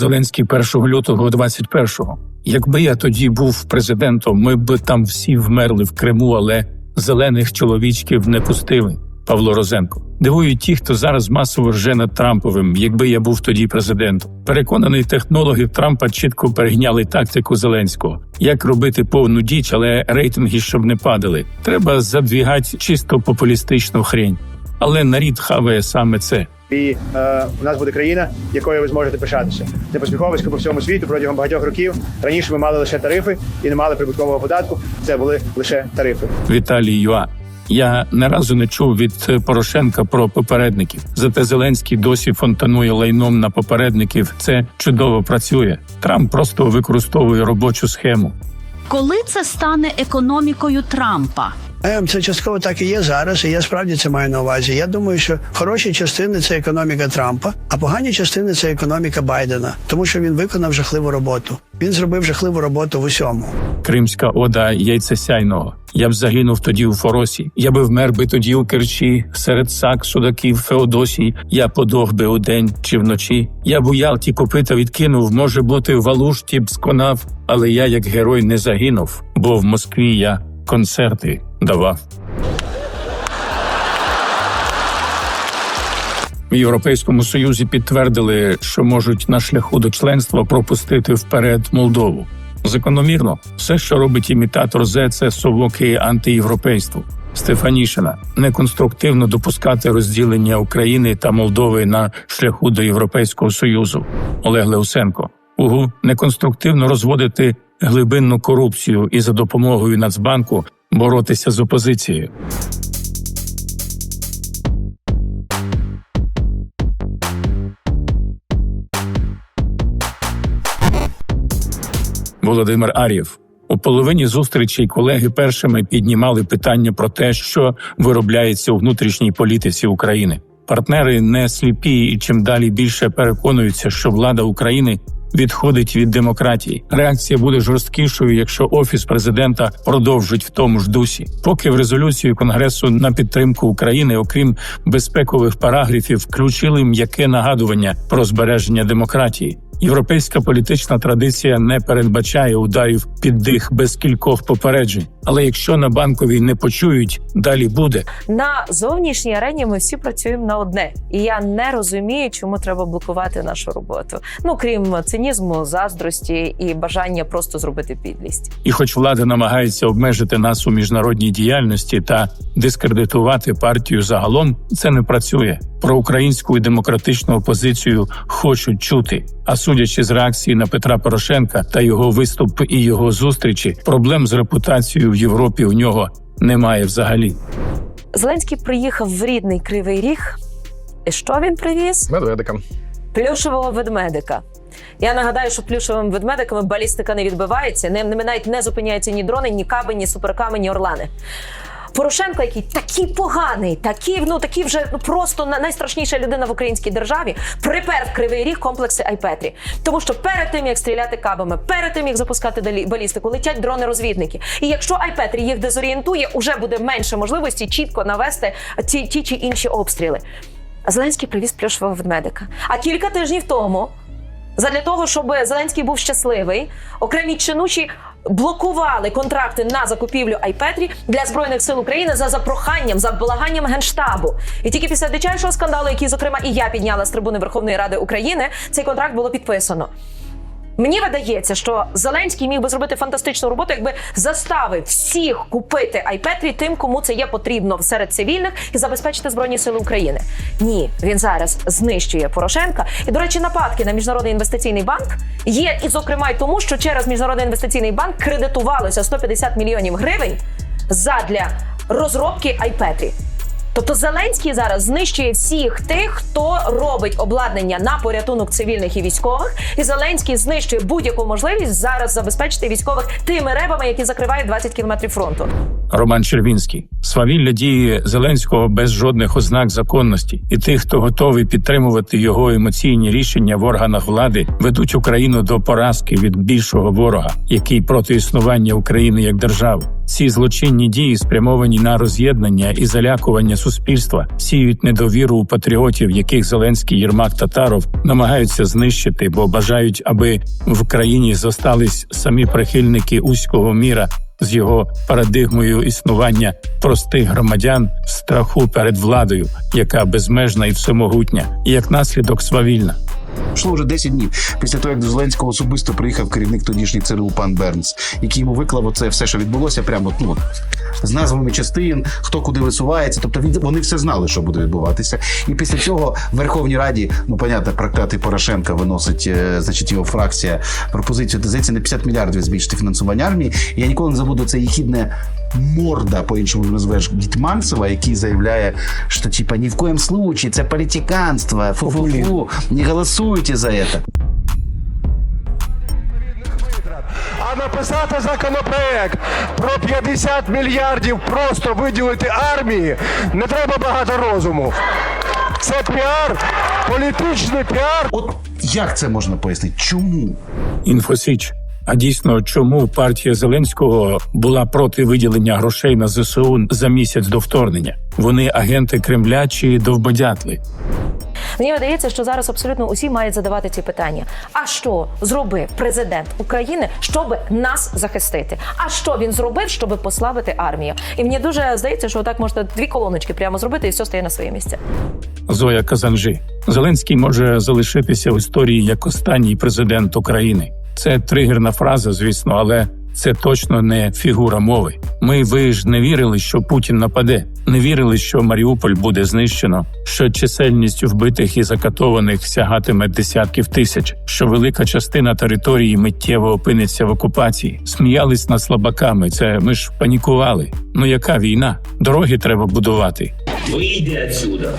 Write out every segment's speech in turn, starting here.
Зеленський 1 лютого 21-го. Якби я тоді був президентом, ми б там всі вмерли в Криму, але зелених чоловічків не пустили. Павло Розенко дивують ті, хто зараз масово рже над Трамповим, якби я був тоді президентом. Переконаний, технологи Трампа чітко перейняли тактику Зеленського. Як робити повну діч, але рейтинги щоб не падали. Треба задвігати чисто популістичну хрень. Але нарід хаває саме це. І е, у нас буде країна, якою ви зможете пишатися. Це посміховисько по всьому світу протягом багатьох років. Раніше ми мали лише тарифи і не мали прибуткового податку. Це були лише тарифи. Віталій Юа. Я не разу не чув від Порошенка про попередників. Зате Зеленський досі фонтанує лайном на попередників. Це чудово працює. Трамп просто використовує робочу схему. Коли це стане економікою Трампа? Ем, Це частково так і є зараз, і я справді це маю на увазі. Я думаю, що хороші частини це економіка Трампа, а погані частини це економіка Байдена, тому що він виконав жахливу роботу. Він зробив жахливу роботу в усьому. Кримська ода яйцесяйного. Я б загинув тоді у Форосі. Я би вмер би тоді у Керчі, серед сак, судаків, Феодосій. Я подох би удень чи вночі. Я б у Ялті копита відкинув. Може бути, в Алушті б сконав, але я як герой не загинув, бо в Москві я концерти давав. В Європейському Союзі підтвердили, що можуть на шляху до членства пропустити вперед Молдову. Закономірно, все, що робить імітатор Зе, це совоки антиєвропейству. Стефанішина неконструктивно допускати розділення України та Молдови на шляху до Європейського союзу. Олег Леусенко. Угу, неконструктивно розводити глибинну корупцію і за допомогою Нацбанку боротися з опозицією. Володимир Ар'єв. У половині зустрічей колеги першими піднімали питання про те, що виробляється у внутрішній політиці України. Партнери не сліпі і чим далі більше переконуються, що влада України відходить від демократії. Реакція буде жорсткішою, якщо офіс президента продовжить в тому ж дусі. Поки в резолюцію конгресу на підтримку України, окрім безпекових параграфів, включили м'яке нагадування про збереження демократії. Європейська політична традиція не передбачає ударів під дих без кількох попереджень. Але якщо на банковій не почують, далі буде. На зовнішній арені ми всі працюємо на одне, і я не розумію, чому треба блокувати нашу роботу. Ну крім цинізму, заздрості і бажання просто зробити підлість. І, хоч влада намагається обмежити нас у міжнародній діяльності та дискредитувати партію загалом, це не працює. Про українську і демократичну опозицію хочуть чути. А судячи з реакції на Петра Порошенка та його виступ і його зустрічі, проблем з репутацією в Європі у нього немає взагалі. Зеленський приїхав в рідний кривий ріг. І що він привіз? Медведика. Плюшевого ведмедика. Я нагадаю, що плюшевими ведмедиками балістика не відбивається. Ним ними навіть не зупиняються ні дрони, ні каби, ні суперками, ні орлани. Порошенко, який такий поганий, такий, ну такий вже ну просто на- найстрашніша людина в українській державі, припер кривий ріг комплекси Айпетрі. Тому що перед тим як стріляти кабами, перед тим як запускати далі- балістику, летять дрони-розвідники. І якщо Айпетрі їх дезорієнтує, уже буде менше можливості чітко навести ті, ті чи інші обстріли. Зеленський привіз плюшевого ведмедика. А кілька тижнів тому Задля того, щоб Зеленський був щасливий, окремі чинуші блокували контракти на закупівлю Айпетрі для збройних сил України за запроханням, за благанням генштабу. І тільки після дичайшого скандалу, який, зокрема, і я підняла з трибуни Верховної Ради України, цей контракт було підписано. Мені видається, що Зеленський міг би зробити фантастичну роботу, якби заставив всіх купити айпетрі тим, кому це є потрібно серед цивільних і забезпечити збройні сили України. Ні, він зараз знищує Порошенка. І до речі, нападки на міжнародний інвестиційний банк є і, зокрема, й тому, що через міжнародний інвестиційний банк кредитувалося 150 мільйонів гривень задля розробки айпетрі. Тобто Зеленський зараз знищує всіх тих, хто робить обладнання на порятунок цивільних і військових, і Зеленський знищує будь-яку можливість зараз забезпечити військових тими ребами, які закривають 20 кілометрів фронту. Роман Червінський свавілля дії Зеленського без жодних ознак законності, і тих, хто готовий підтримувати його емоційні рішення в органах влади, ведуть Україну до поразки від більшого ворога, який проти існування України як держави. Ці злочинні дії спрямовані на роз'єднання і залякування суспільства, сіють недовіру у патріотів, яких Зеленський Єрмак Татаров намагаються знищити, бо бажають, аби в країні зостались самі прихильники Уського міра з його парадигмою існування простих громадян, в страху перед владою, яка безмежна і всемогутня, і як наслідок свавільна. Пройшло вже 10 днів після того, як до Зеленського особисто приїхав керівник тодішній ЦРУ пан Бернс, який йому виклав оце все, що відбулося, прямо ну, з назвами частин, хто куди висувається. Тобто він вони все знали, що буде відбуватися. І після цього в Верховній Раді, ну понятно, проклятий Порошенка виносить, е, значить, його фракція пропозицію здається, на 50 мільярдів збільшити фінансування армії. Я ніколи не забуду це їхідне морда, по-іншому не назвеш Гітманцева, який заявляє, що типа ні в коєм случае це політиканство, фу-фу-фу, не голосуйте за це. а написати законопроект про 50 мільярдів просто виділити армії не треба багато розуму. Це піар, політичний піар. От як це можна пояснити? Чому? Інфосіч. А дійсно, чому партія Зеленського була проти виділення грошей на ЗСУ за місяць до вторгнення? Вони агенти Кремля чи довбодятли? Мені видається, що зараз абсолютно усі мають задавати ці питання. А що зробив президент України, щоб нас захистити? А що він зробив, щоб послабити армію? І мені дуже здається, що так можна дві колоночки прямо зробити, і все стає на своє місце. Зоя Казанжи. Зеленський може залишитися в історії як останній президент України. Це тригерна фраза, звісно, але це точно не фігура мови. Ми ви ж не вірили, що Путін нападе, не вірили, що Маріуполь буде знищено, що чисельність вбитих і закатованих сягатиме десятків тисяч, що велика частина території миттєво опиниться в окупації. Сміялись над слабаками. Це ми ж панікували. Ну яка війна? Дороги треба будувати. Вийди отсюда,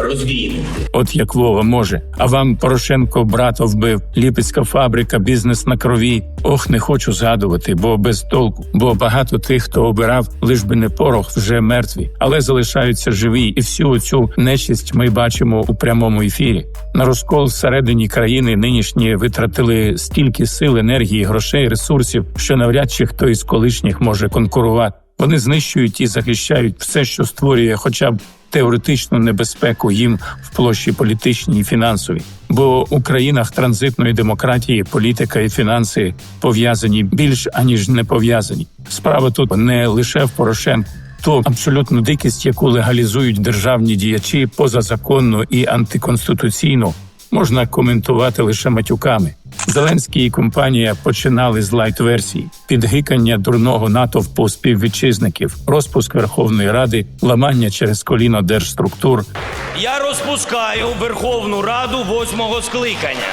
розбійник. От як Вова може. А вам Порошенко брата вбив, ліпецька фабрика, бізнес на крові. Ох, не хочу згадувати, бо без толку. Бо багато тих, хто обирав, лиш би не порох, вже мертві, але залишаються живі. І всю цю нечисть ми бачимо у прямому ефірі. На розкол всередині країни нинішні витратили стільки сил, енергії, грошей, ресурсів, що навряд чи хто із колишніх може конкурувати. Вони знищують і захищають все, що створює, хоча б теоретичну небезпеку їм в площі політичній і фінансовій. Бо у країнах транзитної демократії політика і фінанси пов'язані більш аніж не пов'язані. Справа тут не лише в Порошенку. То абсолютно дикість, яку легалізують державні діячі позазаконно і антиконституційно, можна коментувати лише матюками. Зеленський і компанія починали з лайт-версії, підгикання дурного натовпу співвітчизників, розпуск Верховної Ради, ламання через коліно держструктур, Я розпускаю Верховну Раду восьмого скликання.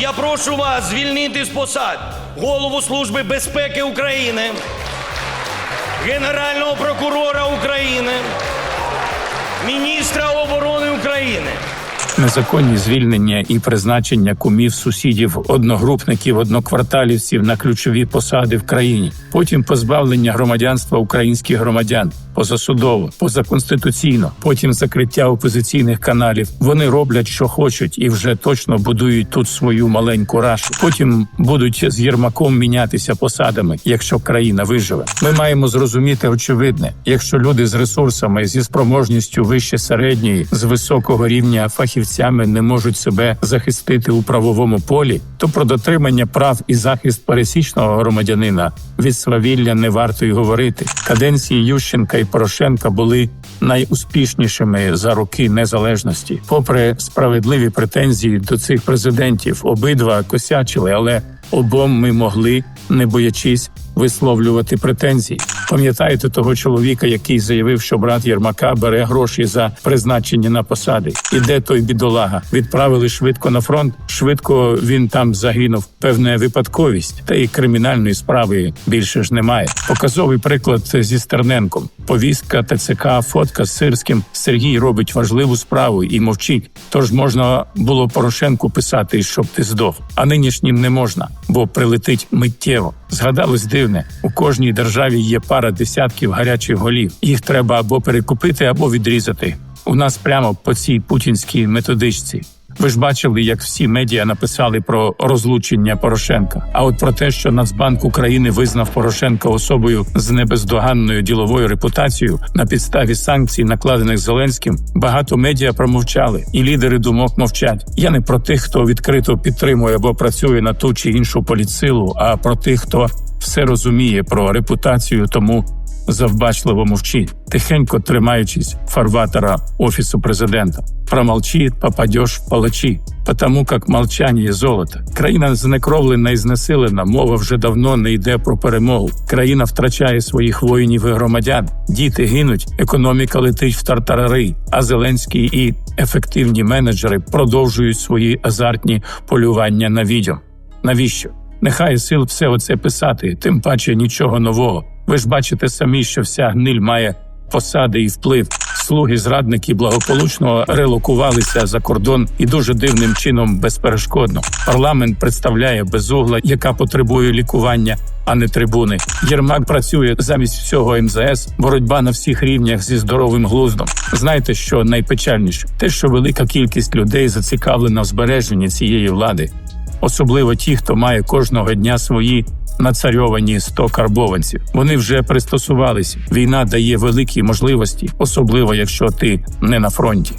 Я прошу вас звільнити з посад голову Служби безпеки України, Генерального прокурора України, міністра оборони України. Незаконні звільнення і призначення кумів, сусідів, одногрупників, однокварталівців на ключові посади в країні. Потім позбавлення громадянства українських громадян позасудово, позаконституційно. Потім закриття опозиційних каналів. Вони роблять, що хочуть, і вже точно будують тут свою маленьку рашу. Потім будуть з Єрмаком мінятися посадами, якщо країна виживе. Ми маємо зрозуміти очевидне: якщо люди з ресурсами, зі спроможністю вище середньої, з високого рівня фахівцями не можуть себе захистити у правовому полі, то про дотримання прав і захист пересічного громадянина від свавілля не варто й говорити. Каденції Ющенка і Порошенка були найуспішнішими за роки незалежності. Попри справедливі претензії до цих президентів, обидва косячили, але обом ми могли, не боячись, висловлювати претензії. Пам'ятаєте того чоловіка, який заявив, що брат Єрмака бере гроші за призначення на посади? І де той бідолага? Відправили швидко на фронт. Швидко він там загинув. Певна випадковість, та й кримінальної справи більше ж немає. Показовий приклад зі Стерненком. Повістка, ТЦК, фотка з Сирським. Сергій робить важливу справу і мовчить. Тож можна було Порошенку писати, щоб ти здох, а нинішнім не можна, бо прилетить миттєво. Згадалось дивне, у кожній державі є пара десятків гарячих голів. Їх треба або перекупити, або відрізати. У нас прямо по цій путінській методичці. Ви ж бачили, як всі медіа написали про розлучення Порошенка. А от про те, що Нацбанк України визнав Порошенка особою з небездоганною діловою репутацією на підставі санкцій, накладених Зеленським, багато медіа промовчали, і лідери думок мовчать. Я не про тих, хто відкрито підтримує або працює на ту чи іншу політсилу, а про тих, хто все розуміє про репутацію, тому завбачливо мовчить, тихенько тримаючись фарватера офісу президента. Промолчит, попадешь в палачі, потому как молчание золото. Країна знекровлена і знесилена. Мова вже давно не йде про перемогу. Країна втрачає своїх воїнів і громадян. Діти гинуть, економіка летить в тартарари. А Зеленський і ефективні менеджери продовжують свої азартні полювання на відьом. Навіщо? Нехай сил все оце писати, тим паче нічого нового. Ви ж бачите самі, що вся гниль має посади і вплив. Слуги зрадники благополучно релокувалися за кордон і дуже дивним чином безперешкодно. Парламент представляє безугла, яка потребує лікування, а не трибуни. Єрмак працює замість всього МЗС. Боротьба на всіх рівнях зі здоровим глуздом. Знаєте, що найпечальніше? Те, що велика кількість людей зацікавлена в збереженні цієї влади особливо ті, хто має кожного дня свої нацарьовані 100 карбованців. Вони вже пристосувалися. Війна дає великі можливості, особливо якщо ти не на фронті.